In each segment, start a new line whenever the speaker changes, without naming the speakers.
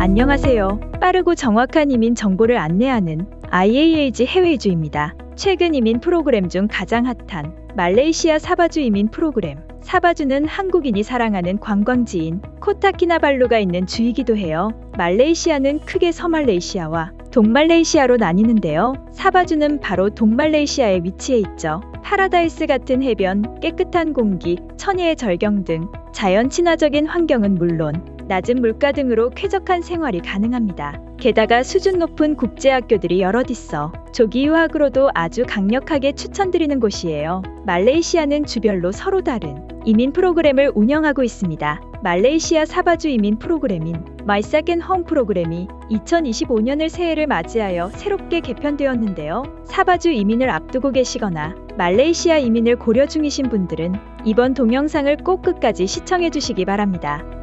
안녕하세요. 빠르고 정확한 이민 정보를 안내하는 IAAG 해외이주입니다. 최근 이민 프로그램 중 가장 핫한 말레이시아 사바주 이민 프로그램. 사바주는 한국인이 사랑하는 관광지인 코타키나발루가 있는 주이기도 해요. 말레이시아는 크게 서말레이시아와 동말레이시아로 나뉘는데요. 사바주는 바로 동말레이시아에 위치해 있죠. 파라다이스 같은 해변, 깨끗한 공기, 천혜의 절경 등 자연 친화적인 환경은 물론 낮은 물가 등으로 쾌적한 생활이 가능합니다. 게다가 수준 높은 국제학교들이 여럿 있어 조기 유학으로도 아주 강력하게 추천드리는 곳이에요. 말레이시아는 주별로 서로 다른 이민 프로그램을 운영하고 있습니다. 말레이시아 사바주 이민 프로그램인 My Second Home 프로그램이 2025년을 새해를 맞이하여 새롭게 개편되었는데요. 사바주 이민을 앞두고 계시거나 말레이시아 이민을 고려 중이신 분들은 이번 동영상을 꼭 끝까지 시청해 주시기 바랍니다.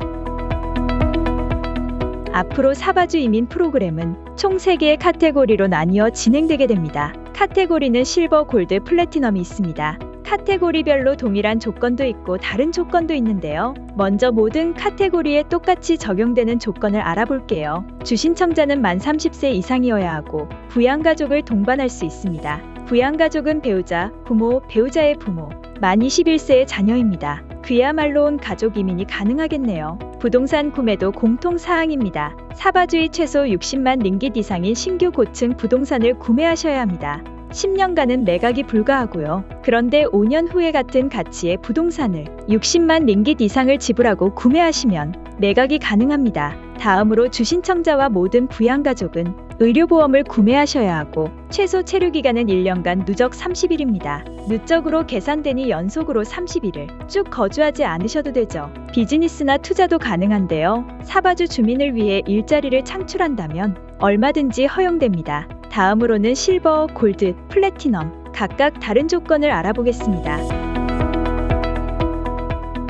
앞으로 사바주 이민 프로그램은 총 3개의 카테고리로 나뉘어 진행되게 됩니다. 카테고리는 실버, 골드, 플래티넘이 있습니다. 카테고리별로 동일한 조건도 있고 다른 조건도 있는데요. 먼저 모든 카테고리에 똑같이 적용되는 조건을 알아볼게요. 주신청자는 만 30세 이상이어야 하고 부양가족을 동반할 수 있습니다. 부양가족은 배우자, 부모, 배우자의 부모, 만 21세의 자녀입니다. 그야말로 온 가족 이민이 가능하겠네요. 부동산 구매도 공통 사항입니다. 사바주의 최소 60만 링깃 이상인 신규 고층 부동산을 구매하셔야 합니다. 10년간은 매각이 불가하고요. 그런데 5년 후에 같은 가치의 부동산을 60만 링깃 이상을 지불하고 구매하시면 매각이 가능합니다. 다음으로 주신청자와 모든 부양가족은 의료보험을 구매하셔야 하고 최소 체류 기간은 1년간 누적 30일입니다. 누적으로 계산되니 연속으로 30일을 쭉 거주하지 않으셔도 되죠. 비즈니스나 투자도 가능한데요. 사바주 주민을 위해 일자리를 창출한다면 얼마든지 허용됩니다. 다음으로는 실버, 골드, 플래티넘 각각 다른 조건을 알아보겠습니다.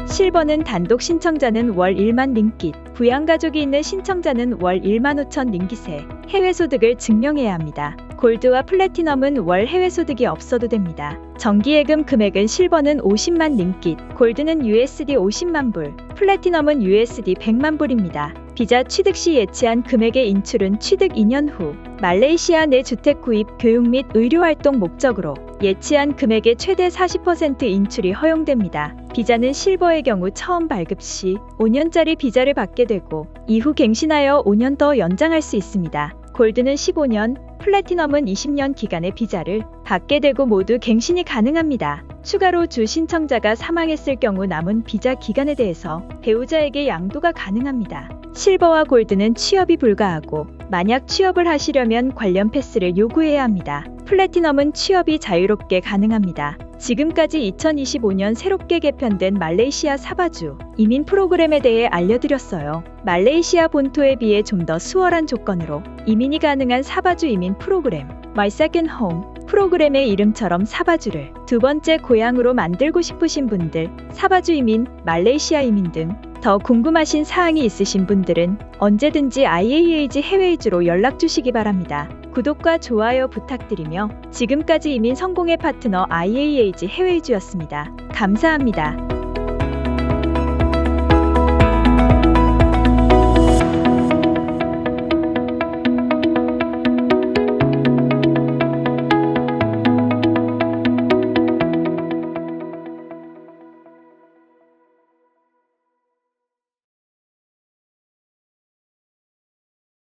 실버는 단독 신청자는 월 1만 링깃, 부양가족이 있는 신청자는 월 1만 5천 링깃에 해외 소득을 증명해야 합니다. 골드와 플래티넘은 월 해외 소득이 없어도 됩니다. 정기예금 금액은 실버는 50만 링깃, 골드는 USD 50만 불, 플래티넘은 USD 100만 불입니다. 비자 취득 시 예치한 금액의 인출은 취득 2년 후 말레이시아 내 주택 구입, 교육 및 의료 활동 목적으로 예치한 금액의 최대 40% 인출이 허용됩니다. 비자는 실버의 경우 처음 발급 시 5년짜리 비자를 받게 되고 이후 갱신하여 5년 더 연장할 수 있습니다. 골드는 15년, 플래티넘은 20년 기간의 비자를 받게 되고 모두 갱신이 가능합니다. 추가로 주 신청자가 사망했을 경우 남은 비자 기간에 대해서 배우자에게 양도가 가능합니다. 실버와 골드는 취업이 불가하고 만약 취업을 하시려면 관련 패스를 요구해야 합니다. 플래티넘은 취업이 자유롭게 가능합니다. 지금까지 2025년 새롭게 개편된 말레이시아 사바주 이민 프로그램에 대해 알려드렸어요. 말레이시아 본토에 비해 좀 더 수월한 조건으로 이민이 가능한 사바주 이민 프로그램 My Second Home 프로그램의 이름처럼 사바주를 두 번째 고향으로 만들고 싶으신 분들, 사바주 이민, 말레이시아 이민 등더 궁금하신 사항이 있으신 분들은 언제든지 IAAG 해외이주로 연락 주시기 바랍니다. 구독과 좋아요 부탁드리며 지금까지 이민 성공의 파트너 IAAG 해외이주였습니다. 감사합니다.